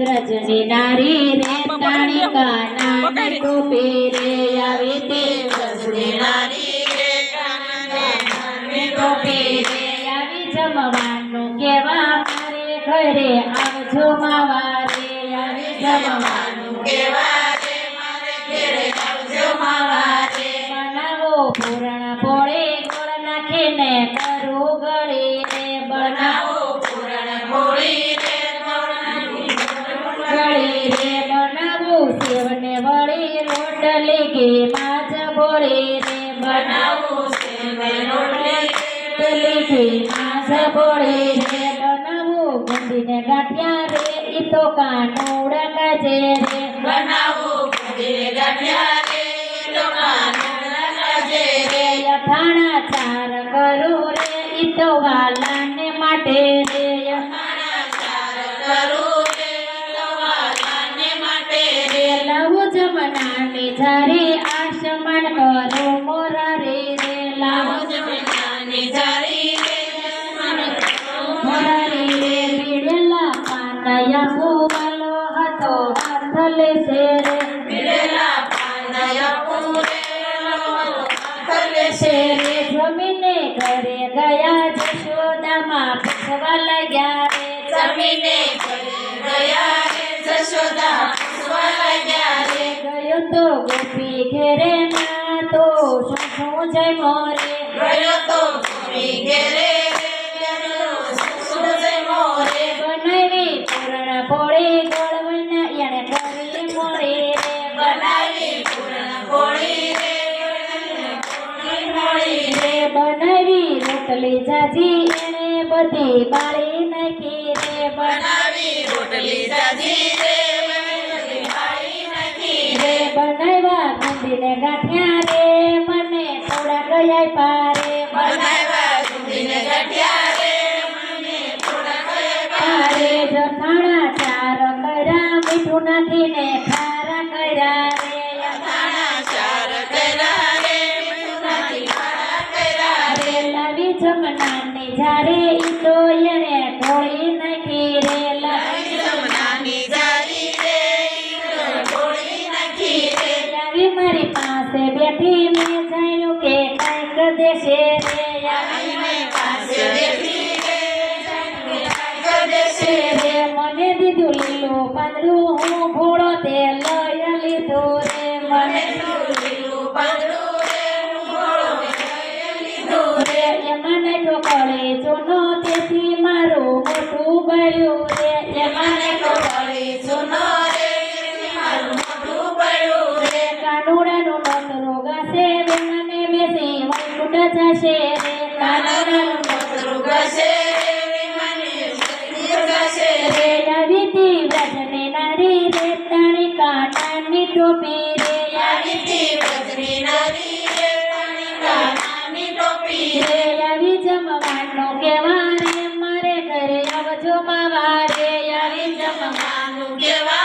વ્રજની રે તાણી કાના ટોપી રે આવી તે વ્રજની નારી રે કાનાને ટોપી રે આવી જમવાનું કેવા મારે ઘરે આવજો માવા રે. આવી જમવાનું કેવા રોટલી બોળી રે બનાવું સેવને રોટલી રોટલી કે માજ બોળી બનાવું ગુંદીને ગાંઠિયા રે ઈ તો કાનુડા કાજે રે. બનાવું ગુંદીને ગાંઠિયા રે ઈ તો કાનુડા કાજે રે. યથાણા ચાર કરું રે ઈ તો વાલાને માટે રે. ચાર કરું જારી આસમાન કરો મોરા રે રે લાવો જમનાની. જારી રે આસમાન કરો મોરા રે પીડેલા પાનયા ફૂવાલો હતો હાથ લેશે રે. પીડેલા પાનયા ફૂવેલો હાથ લેશે રે. જમીને ઘરે ગયા જશોદામાં પૂછવા લાગ્યા રે. જમીને ઘરે ગયા રે જશોદા તો ગોપી ઘેરે ના તો શું જય મોરે. ગયો તો ગોપી ઘેરે બનાવી પૂરણ પોળી ગોળવના મોરી રે. બનાવી પૂરણ પોળી રે. બનાવી રોટલી જાજી એને બધી બાળી નાખી રે. બનાવી રોટલી જાજી ગયા પારે બનાવ્યા જથાણા ચાર કર્યા મીઠું નાખીને ખારા કર્યા રે. યથાણા ચાર કર્યા રે મીઠું નાખી ખારા કર્યા રે. લાવી જમનાની જારે લીધું રે મને દીધું લીલું પાંદડું રે લઈ લીધું રે. એમાં નાખ્યો કળી ચૂનો તેથી મારું મોટું બળ્યું રે. એમાં નાખ્યો કળી ચૂનો રે મારું મોટું બળ્યું રે. કાનુડાનું નોતરું ગાશે વેણાને બેસી વૈકુંઠ જશે રે. કાનુડાનું જમાવા રે આવી જમવાનું કેવા